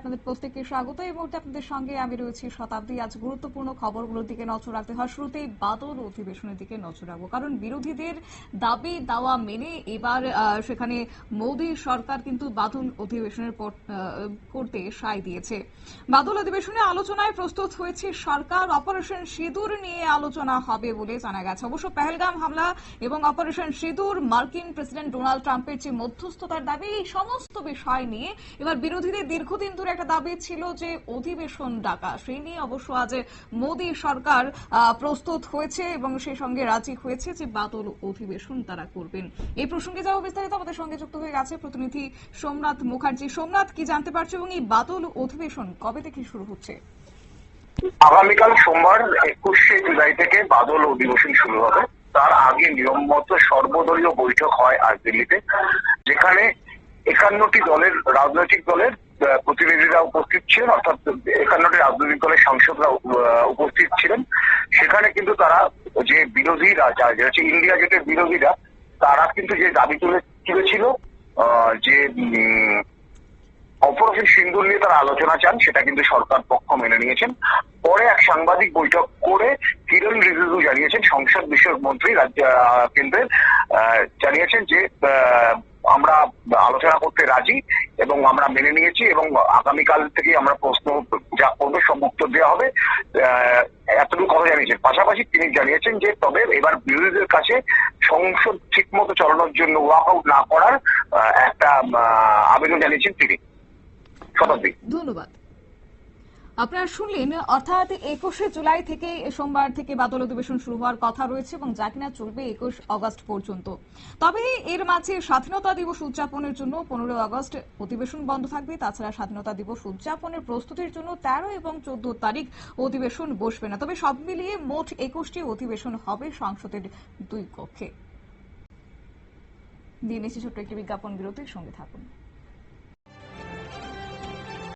আপনাদের প্রত্যেককে স্বাগত। এই মুহূর্তে আপনাদের সঙ্গে আমি রয়েছি শতাব্দী। আজ গুরুত্বপূর্ণ খবরগুলোর দিকে নজর রাখতে হয়। শুরুতেই বাদল অধিবেশনের দিকে নজর রাখব। কারণ বিরোধীদের দাবি দাওয়া মেনে এবার সেখানে মোদী সরকার কিন্তু বাদল অধিবেশনের করতে সায় দিয়েছে। বাদল অধিবেশনে আলোচনায় প্রস্তুত হয়েছে সরকার। অপারেশন সিঁদুর নিয়ে আলোচনা হবে বলে জানা গেছে। অবশ্য পেহেলগাম হামলা এবং অপারেশন সিঁদুর, মার্কিন প্রেসিডেন্ট ডোনাল্ড ট্রাম্পের যে মধ্যস্থতার দাবি, এই সমস্ত বিষয় নিয়ে এবার বিরোধীদের দীর্ঘদিন ধরে একটা দাবি ছিল যে অধিবেশন ডাকা, সেই নিয়ে অবশ্য আজ মোদী সরকার প্রস্তুত হয়েছে এবং সেই সঙ্গে রাজি হয়েছে যে বাদল অধিবেশন তারা করবেন। এই প্রসঙ্গে যাব বিস্তারিত, আমাদের সঙ্গে যুক্ত হয়ে গেছে প্রতিনিধি সোমনাথ মুখার্জি। সোমনাথ, কি জানতে পারছ এবং এই বাদল অধিবেশন কবে থেকে শুরু হচ্ছে? আগামীকাল সোমবার একুশে জুলাই থেকে বাদল অধিবেশন শুরু হবে। তার আগে নিয়ম মতো সর্বদলীয় বৈঠক হয় আজ দিল্লিতে, যেখানে একান্নটি দলের, রাজনৈতিক দলের প্রতিনিধিরা উপস্থিত ছিলেন, অর্থাৎ একান্নটি রাজনৈতিক দলের সাংসদরা উপস্থিত ছিলেন। সেখানে কিন্তু তারা যে বিরোধীরা, যা- যে হচ্ছে ইন্ডিয়া জোটের বিরোধীরা, তারা কিন্তু যে দাবি তুলে তুলেছিল যে অপারেশন সিন্দুর নিয়ে তারা আলোচনা চান, সেটা কিন্তু সরকার পক্ষ মেনে নিয়েছেন। পরে এক সাংবাদিক বৈঠক করে কিরণ রিজিজু জানিয়েছেন, সংসদ বিষয়ক মন্ত্রী রাজ্য কেন্দ্রের জানিয়েছেন যে আমরা আলোচনা করতে রাজি এবং আমরা মেনে নিয়েছি এবং আগামীকাল থেকে আমরা প্রশ্ন যা করবে সব উত্তর দেওয়া হবে। এতটুকু কথা জানিয়েছেন পাশাপাশি তিনি জানিয়েছেন যে, তবে এবার বিরোধীদের কাছে সংসদ ঠিকমতো চালানোর জন্য ওয়াক আউট না করার একটা আবেদন জানিয়েছেন তিনি। শতাব্দী। ধন্যবাদ। আপনারা শুনলেন, অর্থাৎ একুশে জুলাই থেকে সোমবার থেকে বাদল অধিবেশন শুরু হওয়ার কথা রয়েছে এবং যা কিনা চলবে একুশ অগস্ট পর্যন্ত। তবে এর মাঝে স্বাধীনতা দিবস উদযাপনের জন্য পনেরো আগস্ট অধিবেশন বন্ধ থাকবে। তাছাড়া স্বাধীনতা দিবস উদযাপনের প্রস্তুতির জন্য তেরো এবং চোদ্দ তারিখ অধিবেশন বসবে না। তবে সব মিলিয়ে মোট একুশটি অধিবেশন হবে সংসদের দুই কক্ষে। ছোট্ট একটি বিজ্ঞাপন বিরতির সঙ্গে থাকুন।